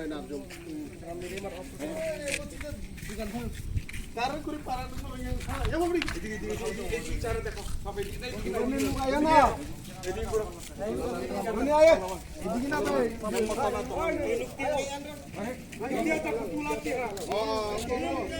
right now, Jom. Karan ko rin para doon naman yung... Yan mo, Bri! Hindi, hindi, hindi. Hindi, tsara teko. Kapay, hindi. Hindi, hindi. Kaya na! Hindi, bro. Na tayo. Hindi, hindi. Hindi, hindi. Hindi, hindi. Hindi, hindi. Hindi, hindi.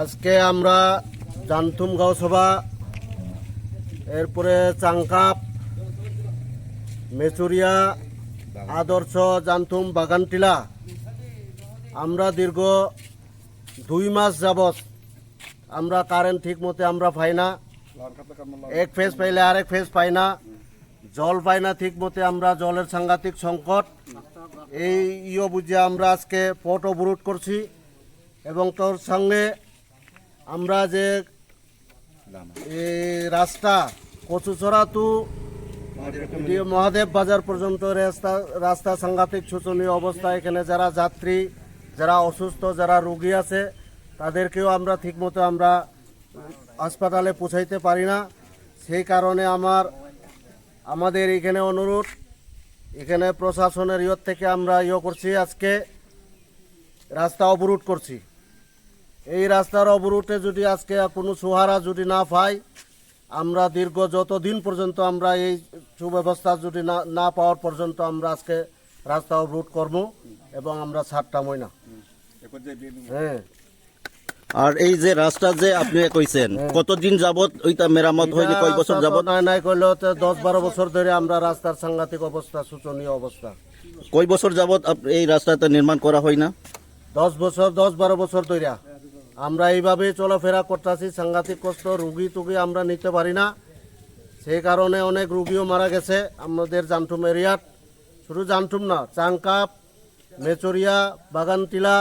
আজকে আমরা জানতুম গাঁও সভা এরপরে চাংকাপ মেচুরিয়া আদর্শ জানতুম বাগানটিলা। আমরা দীর্ঘ দুই মাস যাবৎ আমরা কারেন্ট ঠিক মতে আমরা পাই না। এক ফেজ পাইলে আরেক ফেজ পাই না। জল পাই না ঠিক মতে আমরা জলের সাংঘাতিক সংকট। এই ইয়ে বুঝে আমরা আজকে পট অবরোধ করছি এবং তোর সঙ্গে আমরা যে রাস্তা কচুচড়া টু মহাদেব বাজার পর্যন্ত রাস্তা রাস্তা সাংঘাতিক শোচনীয় অবস্থা। এখানে যারা যাত্রী, যারা অসুস্থ, যারা রোগী আছে, তাদেরকেও আমরা ঠিকমতো আমরা হাসপাতালে পৌঁছাইতে পারি না। সেই কারণে আমার, আমাদের এখানে অনুরোধ, এখানে প্রশাসনের ইয়র থেকে আমরা ইয়ে করছি, আজকে রাস্তা অবরোধ করছি। এই রাস্তার অবরোধে যদি আজকে কোনো সুহারা যদি না পাই আমরা দীর্ঘ যত দিন পর্যন্ত আমরা এই সুব্যবস্থা যদি না না পাওয়ার পর্যন্ত আমরা আজকে রাস্তা অবরোধ করব এবং আমরা ছাড়তামই না। হ্যাঁ। আর এই যে রাস্তা যে আপনি কইছেন কতদিন যাবত ওইটা মেরামত হয়নি? কয় বছর যাবত নাই নাই করলেও তো দশ বারো বছর ধরে আমরা রাস্তার সাংঘাতিক অবস্থা শোচনীয় অবস্থা। কয় বছর যাবত এই রাস্তাটা নির্মাণ করা হয় না? দশ বছর দশ বারো বছর ধরে আমরা এইভাবে চলাফেরা করতেছি সাংঘাতিক কষ্ট রুগী টুগি আমরা নিতে পারি না। সেই কারণে অনেক রুগীও মারা গেছে। আমাদের জানটুম এরিয়াত শুধু জানটুম না, চাংকাপ, মেচরিয়া, বাগানটিলা,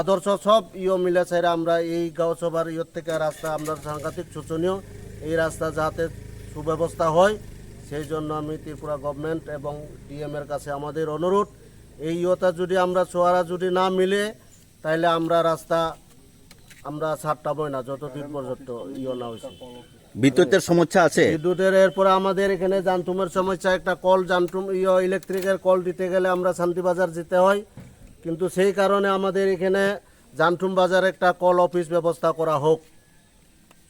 আদর্শ সব ইয়ে মিলে চাইরা আমরা এই গাঁও সভার ইয়ের থেকে রাস্তা আমরা সাংঘাতিক শোচনীয়। এই রাস্তা যাতে সুব্যবস্থা হয়, সেই জন্য আমি ত্রিপুরা গভর্নমেন্ট এবং ডিএম এর কাছে আমাদের অনুরোধ, এই ইয়েটা যদি আমরা সোয়ারা যদি না মিলে তাহলে আমরা রাস্তা আমরা ছাড়তামই না যতদিন পর্যন্ত ইয়ে না হয়েছে। বিদ্যুতের সমস্যা আছে? বিদ্যুতের এরপরে আমাদের এখানে জানতুমের সমস্যা একটা কল জানতুম ইয়ে ইলেকট্রিকের কল দিতে গেলে আমরা শান্তিবাজার যেতে হয়। কিন্তু সেই কারণে আমাদের এখানে জানতুম বাজার একটা কল অফিস ব্যবস্থা করা হোক।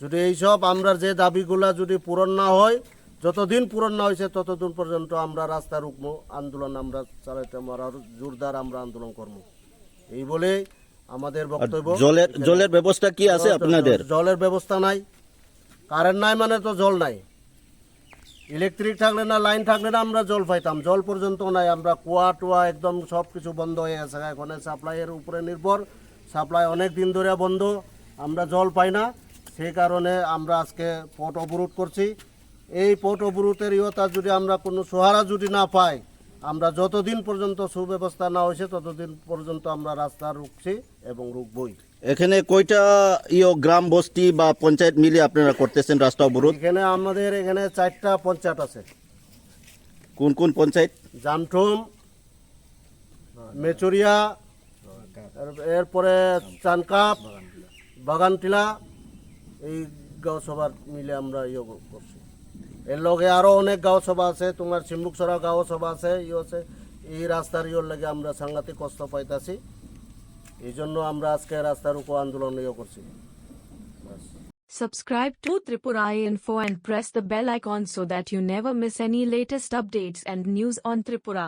যদি এইসব আমরা যে দাবিগুলা যদি পূরণ না হয় যতদিন পূরণ না হয়েছে ততদিন পর্যন্ত আমরা রাস্তা রুকবো আন্দোলন আমরা চালাইতে আমরা জোরদার আমরা আন্দোলন করব। এই বলে আমাদের বক্তব্য জলের জলের ব্যবস্থা কি আছে আপনাদের? জলের ব্যবস্থা নাই। কারেন্ট নাই মানে তো জল নাই। ইলেকট্রিক থাকলে না লাইন থাকলে না আমরা জল পাইতাম। জল পর্যন্ত নাই। আমরা কুয়া টুয়া একদম সব কিছু বন্ধ হয়ে গেছে। এখন সাপ্লাইয়ের উপরে নির্ভর। সাপ্লাই অনেক দিন ধরে বন্ধ। আমরা জল পাই না। সেই কারণে আমরা আজকে পট অবরোধ করছি। এই পট অবরোধের ইয়তা যদি আমরা কোনো সহারা যদি না পাই আমরা যতদিন পর্যন্ত সুব্যবস্থা না হয়েছে ততদিন পর্যন্ত আমরা রাস্তা রুখছি এবং রুকবই এখানে কয়টা ইয়ে গ্রাম বস্তি বা পঞ্চায়েত মিলে আপনারা করতেছেন রাস্তা অবরোধ? এখানে আমাদের এখানে চারটা পঞ্চায়েত আছে। কোন কোন পঞ্চায়েত? জামঠুম মেচুরিয়া এরপরে চানকাপ বাগানটিলা এই গাঁও সভার মিলে আমরা ইয়ে করছি। এর লগে আরো অনেক গাঁও সভা আছে তোমার সিমুকসরা গাঁও সভা আছে ইয়ে আছে এই রাস্তার ইয়ের লাগে আমরা সাংঘাতিক কষ্ট পাইতাছি এই জন্য আমরা আজকে রাস্তার উপর আন্দোলন ইয়ে করছি Subscribe to Tripura Info and press the bell icon so that you never miss any latest updates and news on Tripura.